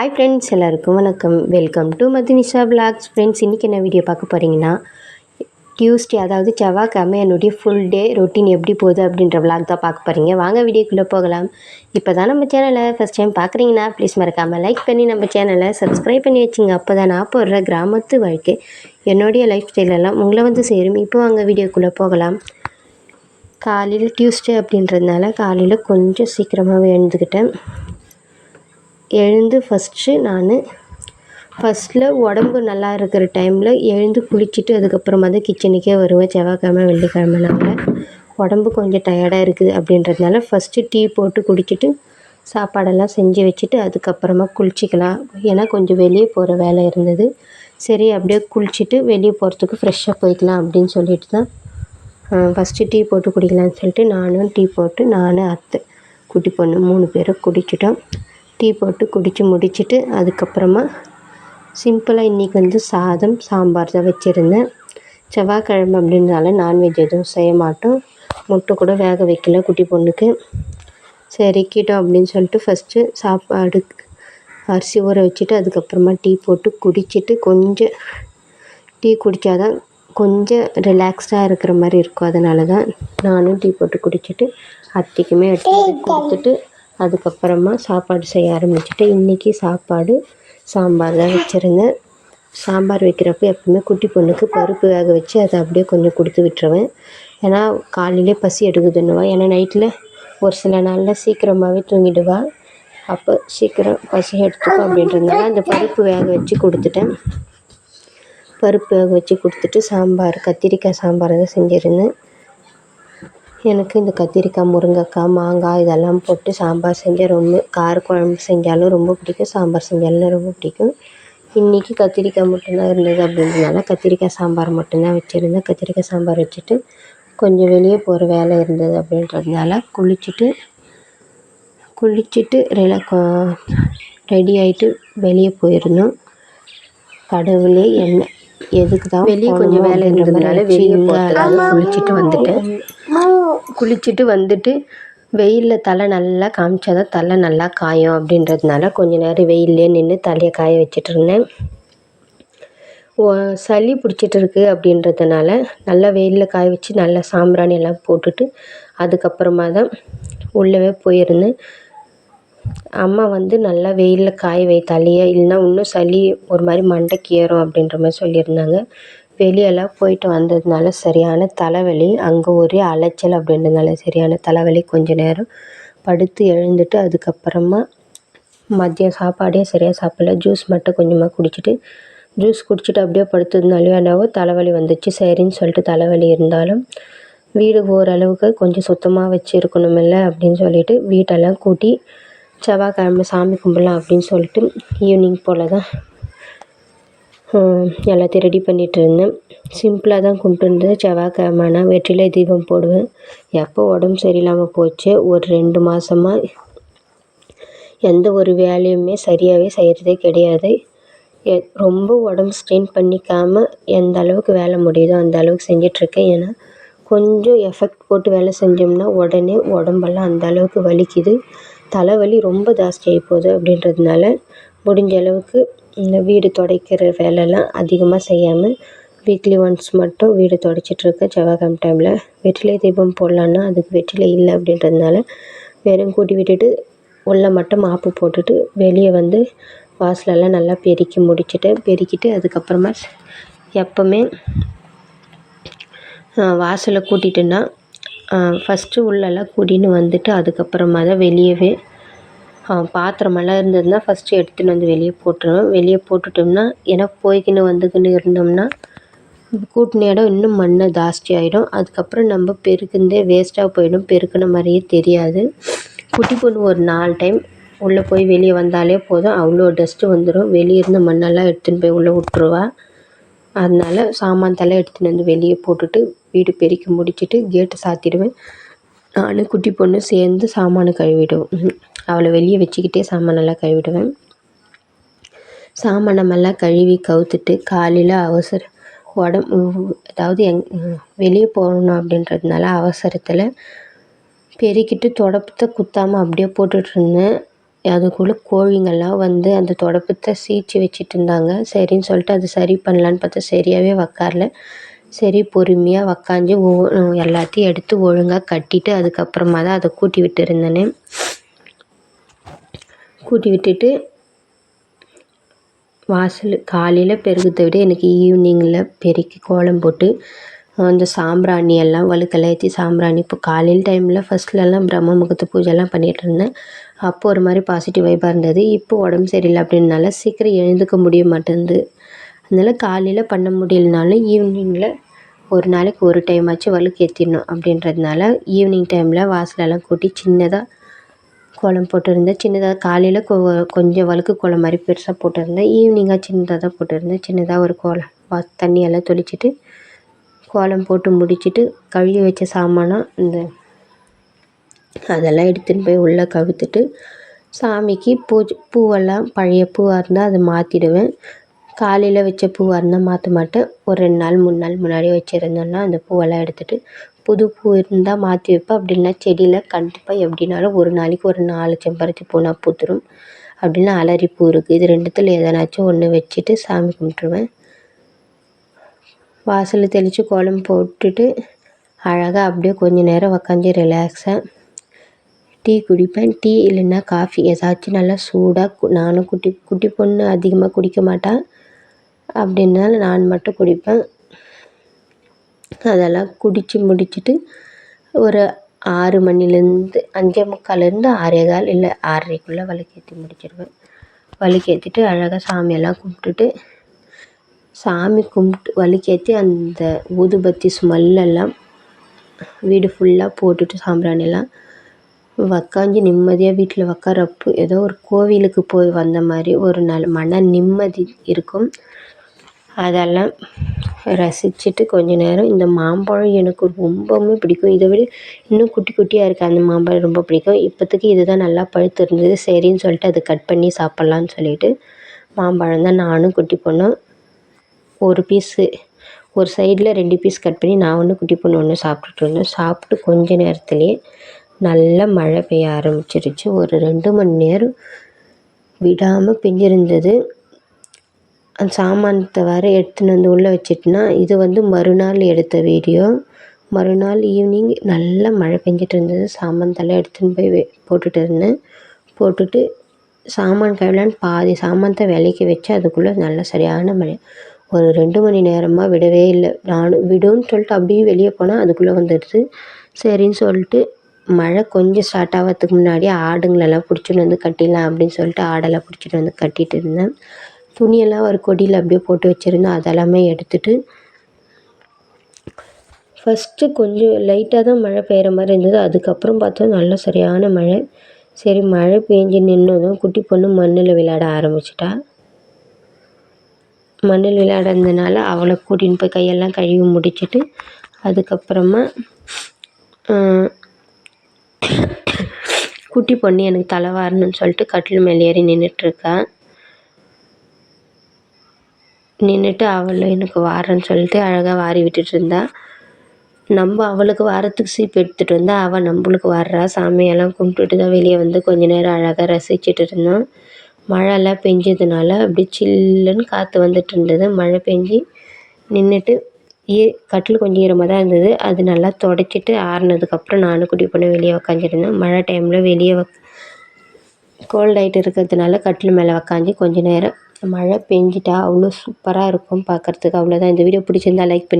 Hi friends எல்லாருக்கும் வணக்கம். Welcome to Mathinisha vlogs friends இன்றைக்கி என்ன வீடியோ பார்க்க போகிறீங்கன்னா டியூஸ்டே அதாவது செவ்வாய்க்கிழமை என்னுடைய ஃபுல் டே ரொட்டீன் எப்படி போகுது அப்படின்ற விளாக் தான் பார்க்க போகிறீங்க வாங்க வீடியோக்குள்ளே போகலாம். இப்போ தான் நம்ம சேனலை ஃபஸ்ட் டைம் பார்க்குறீங்கன்னா ப்ளீஸ் மறக்காமல் லைக் பண்ணி நம்ம சேனலை சப்ஸ்கிரைப் பண்ணி வச்சுங்க. அப்போ தான் நான் போடுற கிராமத்து வாழ்க்கை என்னுடைய லைஃப் ஸ்டைலெல்லாம் உங்களை வந்து சேரும். இப்போ வாங்க வீடியோக்குள்ளே போகலாம். காலையில் டியூஸ்டே அப்படின்றதுனால காலையில் கொஞ்சம் சீக்கிரமாகவே எழுந்துக்கிட்டேன். எழுந்து ஃபஸ்ட்டு நான் ஃபஸ்ட்டில் உடம்பு நல்லா இருக்கிற டைமில் எழுந்து குளிச்சுட்டு அதுக்கப்புறமா தான் கிச்சனுக்கே வருவேன். செவ்வாய்க்கிழமை வெள்ளிக்கிழமைனால உடம்பு கொஞ்சம் டயர்டாக இருக்குது அப்படின்றதுனால ஃபஸ்ட்டு டீ போட்டு குடிச்சிட்டு சாப்பாடெல்லாம் செஞ்சு வச்சுட்டு அதுக்கப்புறமா குளிச்சிக்கலாம். ஏன்னா கொஞ்சம் வெளியே போகிற வேலை இருந்தது. சரி அப்படியே குளிச்சுட்டு வெளியே போகிறதுக்கு ஃப்ரெஷ்ஷாக போய்க்கலாம் அப்படின்னு சொல்லிட்டு தான் ஃபஸ்ட்டு டீ போட்டு குடிக்கலான்னு சொல்லிட்டு நானும் டீ போட்டு நான் அத்தை குட்டி பொண்ணு மூணு பேரும் குடிச்சிட்டோம். டீ போட்டு குடித்து முடிச்சுட்டு அதுக்கப்புறமா சிம்பிளாக இன்றைக்கி வந்து சாதம் சாம்பார் தான் வச்சுருந்தேன். செவ்வாய்க்கிழமை அப்படின்றனால நான்வெஜ் எதுவும் செய்ய மாட்டோம். முட்டை கூட வேக வைக்கல குட்டி பொண்ணுக்கு. சரி கீட்டோம் அப்படின்னு சொல்லிட்டு ஃபஸ்ட்டு சாப்பாடு அரிசி ஊற வச்சுட்டு அதுக்கப்புறமா டீ போட்டு குடிச்சிட்டு கொஞ்சம் டீ குடித்தாதான் கொஞ்சம் ரிலாக்ஸ்டாக இருக்கிற மாதிரி இருக்கும். அதனால தான் நானும் டீ போட்டு குடிச்சிட்டு அத்தைக்குமே எடுத்து கொடுத்துட்டு அதுக்கப்புறமா சாப்பாடு செய்ய ஆரம்பிச்சுட்டு இன்றைக்கி சாப்பாடு சாம்பார் தான் வச்சுருந்தேன். சாம்பார் வைக்கிறப்ப எப்பவுமே குட்டி பொண்ணுக்கு பருப்பு வேக வச்சு அதை அப்படியே கொஞ்சம் கொடுத்து விட்டுருவேன். ஏன்னா காலையிலே பசி எடுக்குதுன்னுவா. ஏன்னா நைட்டில் ஒரு சில நாளில் சீக்கிரமாகவே தூங்கிடுவா. அப்போ சீக்கிரம் பசி எடுத்துக்கும் அப்படின்றதுனால அந்த பருப்பு வேக வச்சு கொடுத்துட்டேன். பருப்பு வேக வச்சு கொடுத்துட்டு சாம்பார் கத்திரிக்காய் சாம்பார் தான் செஞ்சுருந்தேன். எனக்கு இந்த கத்திரிக்காய் முருங்கைக்காய் மாங்காய் இதெல்லாம் போட்டு சாம்பார் செஞ்சால் ரொம்ப காரக்குழம்பு செஞ்சாலும் ரொம்ப பிடிக்கும். சாம்பார் செஞ்சாலும் ரொம்ப பிடிக்கும். இன்றைக்கி கத்திரிக்காய் மட்டும்தான் இருந்தது அப்படின்றதுனால கத்திரிக்காய் சாம்பார் மட்டும்தான் வச்சுருந்தேன். கத்திரிக்காய் சாம்பார் வச்சுட்டு கொஞ்சம் வெளியே போகிற வேலை இருந்தது அப்படின்றதுனால குளிச்சுட்டு குளிச்சுட்டு ரெல ரெடி ஆகிட்டு வெளியே போயிருந்தோம். கடவுளே என்ன எதுக்கு தான் வெளியே கொஞ்சம் வேலை இருந்ததுனால வெளியே போகிறதுக்காக குளிச்சுட்டு வந்துட்டேன் குளிச்சுட்டு வந்துட்டு வெயிலில் தலை நல்லா காமிச்சா தான் தலை நல்லா காயும் அப்படின்றதுனால கொஞ்ச நேரம் வெயில்லே நின்று தலையை காய வச்சுட்டு இருந்தேன். சளி பிடிச்சிட்டு இருக்கு அப்படின்றதுனால நல்லா வெயிலில் காய வச்சு நல்லா சாம்பிராணி எல்லாம் போட்டுட்டு அதுக்கப்புறமா தான் உள்ளவே போயிருந்தேன். அம்மா வந்து நல்லா வெயிலில் காய வை தலையை இல்லைன்னா இன்னும் சளி ஒரு மாதிரி மண்டைக்கு ஏறும் அப்படின்ற மாதிரி சொல்லியிருந்தாங்க. வெளியெல்லாம் போயிட்டு வந்ததுனால சரியான தலைவலி அங்கே ஒரே அலைச்சல் அப்படின்றதுனால சரியான தலைவலி கொஞ்ச நேரம் படுத்து எழுந்துட்டு அதுக்கப்புறமா மதியம் சாப்பாடே சரியாக சாப்பிடல. ஜூஸ் மட்டும் கொஞ்சமாக குடிச்சிட்டு ஜூஸ் குடிச்சிட்டு அப்படியே படுத்ததுனாலையோ என்னவோ தலைவலி வந்துச்சு. சரின்னு சொல்லிட்டு தலைவலி இருந்தாலும் வீடு ஓரளவுக்கு கொஞ்சம் சுத்தமாக வச்சுருக்கணுமில்ல அப்படின்னு சொல்லிட்டு வீட்டெல்லாம் கூட்டி செவ்வாய்க்கிழமை சாமி கும்பிட்லாம் அப்படின்னு சொல்லிட்டு ஈவினிங் போல் தான் எல்லாத்தையும் ரெடி பண்ணிகிட்டு இருந்தேன். சிம்பிளாக தான் கும்பிட்டுருந்தேன் ஆனால் வெற்றிலை தீபம் போடுவேன். எப்போ உடம்பு சரியில்லாமல் போச்சு? ஒரு ரெண்டு மாதமாக எந்த ஒரு வேலையுமே சரியாகவே செய்கிறதே கிடையாது. ரொம்ப உடம்பு ஸ்ட்ரெயின் பண்ணிக்காமல் எந்த அளவுக்கு வேலை முடியுதோ அந்த அளவுக்கு செஞ்சிட்ருக்கேன். ஏன்னா கொஞ்சம் எஃபெக்ட் போட்டு வேலை செஞ்சோம்னா உடனே உடம்பெல்லாம் அந்த அளவுக்கு வலிக்குது. தலைவலி ரொம்ப ஜாஸ்தியாகி போகுது அப்படின்றதுனால முடிஞ்ச அளவுக்கு இந்த வீடு துடைக்கிற வேலைலாம் அதிகமாக செய்யாமல் வீக்லி ஒன்ஸ் மட்டும் வீடு துடைச்சிட்ருக்கேன் செவ்வாய்க்கிழமை டைமில் வெற்றிலை தீபம் போடலான்னா அதுக்கு வெற்றிலை இல்லை அப்படின்றதுனால வெறும் கூட்டி விட்டுட்டு உள்ளே மட்டும் மாப்பு போட்டுட்டு வெளியே வந்து வாசலெல்லாம் நல்லா பெருக்கி முடிச்சுட்டு பெருக்கிட்டு அதுக்கப்புறமா எப்போவுமே வாசலை கூட்டிட்டுன்னா ஃபஸ்ட்டு உள்ளெல்லாம் கூட்டின்னு வந்துட்டு அதுக்கப்புறமா தான் வெளியவே பாத்திரமெல்லாம் இருந்ததுன்னா ஃபஸ்ட்டு எடுத்துன்னு வந்து வெளியே போட்டுருவேன். வெளியே போட்டுட்டோம்னா ஏன்னா போய்க்கின்னு வந்துக்கின்னு இருந்தோம்னா கூட்டின இடம் இன்னும் மண் ஜாஸ்தி ஆகிடும் அதுக்கப்புறம் நம்ம பெருக்குந்தே வேஸ்ட்டாக போயிடும். பெருக்கின மாதிரியே தெரியாது. குட்டி பொண்ணு ஒரு நாலு டைம் உள்ளே போய் வெளியே வந்தாலே போதும். அவ்வளோ டஸ்ட்டு வந்துடும் வெளியே இருந்த மண்ணெல்லாம் எடுத்துன்னு போய் உள்ளே விட்ருவா அதனால சாமான் தலை எடுத்துன்னு வந்து வெளியே போட்டுட்டு வீடு பெருக்கி முடிச்சுட்டு கேட்டு சாத்திடுவேன். நான் குட்டி பொண்ணு சேர்ந்து சாமானை கழுவிடுவோம் அவளை வெளியே வச்சுக்கிட்டே சாமானெல்லாம் கழுவிடுவேன். சாமானமெல்லாம் கழுவி கவுத்துட்டு காலையில் அவசர உடம்பு அதாவது எங் வெளியே போகணும் அப்படின்றதுனால அவசரத்தில் பெருக்கிட்டு தொடப்பத்தை குத்தாமல் அப்படியே போட்டுட்ருந்தேன் அதுக்குள்ளே கோழிங்கள்லாம் வந்து அந்த துடப்பத்தை சீச்சு வச்சிட்டு இருந்தாங்க சரின்னு சொல்லிட்டு அது சரி பண்ணலான்னு பார்த்தா சரியாகவே உக்கார்ல. சரி பொறுமையாக உக்காஞ்சி ஒ எல்லாத்தையும் எடுத்து ஒழுங்காக கட்டிட்டு அதுக்கப்புறமா தான் அதை கூட்டி விட்டுருந்தேன். கூட்டி விட்டுட்டு வாசல் காலையில் பெருக்கிறத விட எனக்கு ஈவினிங்கில் பெருக்கி கோலம் போட்டு அந்த சாம்பிராணி எல்லாம் வழுக்கெல்லாம் ஏற்றி சாம்பிராணி. இப்போ காலையில் டைமில் ஃபஸ்ட்லலாம் பிரம்ம முகத்து பூஜைலாம் பண்ணிகிட்டு இருந்தேன். அப்போ ஒரு மாதிரி பாசிட்டிவ் வைப்பாக இருந்தது. இப்போ உடம்பு சரியில்லை அப்படின்னால சீக்கிரம் எழுந்துக்க முடிய மாட்டேங்குது அதனால் காலையில் பண்ண முடியலனாலும் ஈவினிங்கில் ஒரு நாளைக்கு ஒரு டைம் ஆச்சு வழுக்கு ஏற்றிடணும் அப்படின்றதுனால ஈவினிங் டைமில் வாசலெல்லாம் கூட்டி சின்னதாக கோலம் போட்டிருந்தேன். சின்னதாக காலையில் கொ கொஞ்சம் வழுக்கு கோலம் மாதிரி பெருசாக போட்டிருந்தேன். ஈவினிங்காக சின்னதாக தான் போட்டிருந்தேன். சின்னதாக ஒரு கோலம் வா தண்ணியெல்லாம் தெளிச்சிட்டு கோலம் போட்டு முடிச்சுட்டு கழுவி வச்ச சாமானம் இந்த அதெல்லாம் எடுத்துன்னு போய் உள்ளே கவுத்துட்டு சாமிக்கு பூஜை பூவெல்லாம் பழைய பூவாக இருந்தால் அதை மாற்றிடுவேன் காலையில் வச்ச பூவாக இருந்தால் மாற்ற மாட்டேன். ஒரு ரெண்டு நாள் மூணு நாள் முன்னாடி வச்சுருந்தோன்னா அந்த பூவெல்லாம் எடுத்துகிட்டு புது பூ இருந்தால் மாற்றி வைப்பேன். அப்படின்னா செடியில் கண்டிப்பாக எப்படினாலும் ஒரு நாளைக்கு ஒரு நாலு செம்பருத்தி பூனா பூத்துரும். அப்படின்னா அலரி பூ இருக்குது இது ரெண்டுத்தில் எதனாச்சும் ஒன்று வச்சுட்டு சாமி கும்பிட்ருவேன் வாசலில் தெளித்து கோலம் போட்டுட்டு அழகாக அப்படியே கொஞ்சம் நேரம் உக்காந்து ரிலாக்ஸாக டீ குடிப்பேன். டீ இல்லைன்னா காஃபி ஏதாச்சும் நல்லா சூடாக நானும் குட்டி குட்டி பொண்ணு அதிகமாக குடிக்க மாட்டேன் அப்படின்னால நான் மட்டும் குடிப்பேன். அதெல்லாம் குடித்து முடிச்சுட்டு ஒரு ஆறு மணிலேருந்து அஞ்சே முக்கால்லேருந்து ஆறே கால் இல்லை ஆறரைக்குள்ளே விளக்கேற்றி முடிச்சிடுவேன் விளக்கேற்றிட்டு அழகாக சாமியெல்லாம் கும்பிட்டுட்டு சாமி கும்பிட்டு வலிக்கேற்றி அந்த ஊதுபத்தி ஸ்மெல்லெல்லாம் வீடு ஃபுல்லாக போட்டுட்டு சாம்பிராணிலாம் உக்காஞ்சி நிம்மதியாக வீட்டில் உக்காரப்போ ஏதோ ஒரு கோவிலுக்கு போய் வந்த மாதிரி ஒரு நல்ல மன நிம்மதி இருக்கும். அதெல்லாம் ரசிச்சுட்டு கொஞ்ச நேரம் இந்த மாம்பழம் எனக்கு ரொம்பவுமே பிடிக்கும். இதை விட இன்னும் குட்டி குட்டியாக இருக்குது அந்த மாம்பழம் ரொம்ப பிடிக்கும். இப்போதைக்கு இது தான் நல்லா பழுத்து இருந்தது சரின்னு சொல்லிட்டு அதை கட் பண்ணி சாப்பிட்லான்னு சொல்லிட்டு மாம்பழம் தான் நானும் குட்டி பொண்ணும் ஒரு பீஸு. ஒரு சைடில் ரெண்டு பீஸ் கட் பண்ணி நான் ஒன்று குட்டி பொண்ணு ஒன்று சாப்பிட்டுட்டு இருந்தோம் சாப்பிட்டு கொஞ்ச நேரத்துலேயே நல்லா மழை பெய்ய ஆரம்பிச்சிருச்சு. ஒரு ரெண்டு மணி நேரம் விடாமல் பெஞ்சிருந்தது. அந்த சாமானத்தை வேறு எடுத்துன்னு வந்து உள்ளே வச்சிட்டேன்னா இது வந்து மறுநாள் எடுத்த வீடியோ. மறுநாள் ஈவினிங் நல்லா மழை பெஞ்சிட்டு இருந்தது. சாமானத்தெல்லாம் எடுத்துன்னு போய் போட்டுட்டு இருந்தேன். போட்டுட்டு சாமான் கழுவலான்னு பாதி சாமானத்தை விலைக்கு வச்சு அதுக்குள்ளே நல்லா சரியான மழை. ஒரு ரெண்டு மணி நேரமாக விடவே இல்லை. நானும் விடும்னு சொல்லிட்டு அப்படியே வெளியே போனால் அதுக்குள்ளே வந்துடுது. சரின்னு சொல்லிட்டு மழை கொஞ்சம் ஸ்டார்ட் ஆகிறதுக்கு முன்னாடி ஆடுங்களெல்லாம் பிடிச்சிட்டு வந்து கட்டிடலாம் அப்படின்னு சொல்லிட்டு ஆடெல்லாம் பிடிச்சிட்டு வந்து கட்டிகிட்டு இருந்தேன். துணியெல்லாம் ஒரு கொடியில் அப்படியே போட்டு வச்சுருந்தேன். அதெல்லாமே எடுத்துகிட்டு ஃபஸ்ட்டு கொஞ்சம் லைட்டாக தான் மழை பெய்கிற மாதிரி இருந்தது. அதுக்கப்புறம் பார்த்தா நல்லா சரியான மழை. சரி மழை பெஞ்சு நின்னதும் குட்டி பொண்ணு மண்ணில் விளையாட ஆரம்பிச்சிட்டா. மண்ணில் விளையாடுறதுனால அவளை கூட்டின்னு போய் கையெல்லாம் கழுவி முடிச்சுட்டு அதுக்கப்புறமா குட்டி பொண்ணு எனக்கு தலை வாரணும்னு சொல்லிட்டு கட்டில் மேலே ஏறி நின்றுட்டுருக்கா நின்றுட்டு அவள் எனக்கு வாரன்னு சொல்லிட்டு அழகாக வாரி விட்டுட்டு இருந்தா. நம்ம அவளுக்கு வாரத்துக்கு சீப்பு எடுத்துகிட்டு வந்தால் அவள் நம்மளுக்கு வர்றா. சாமியெல்லாம் கும்பிட்டுட்டு தான் வெளியே வந்து கொஞ்ச நேரம் அழகாக ரசிச்சுட்டு இருந்தோம். மழைலாம் பெஞ்சதுனால அப்படி சில்லுன்னு காற்று வந்துட்டு இருந்தது. மழை பெஞ்சி நின்றுட்டு ஈ கட்டில் கொஞ்சம் ஈரமாக தான் இருந்தது. அது நல்லா துடைச்சிட்டு ஆறுனதுக்கப்புறம் நானும் குட்டி பொண்ணு வெளியே உக்காந்துருந்தேன். மழை டைமில் வெளியே கோல்ட் ஆகிட்டு இருக்கிறதுனால கட்டில் மேலே உக்காஞ்சி கொஞ்சம் நேரம் மழை பெஞ்சிட்டா அவ்வளோ சூப்பராக இருக்கும் பார்க்குறதுக்கு அவ்வளோதான் இந்த வீடியோ பிடிச்சிருந்தா லைக் பண்ணி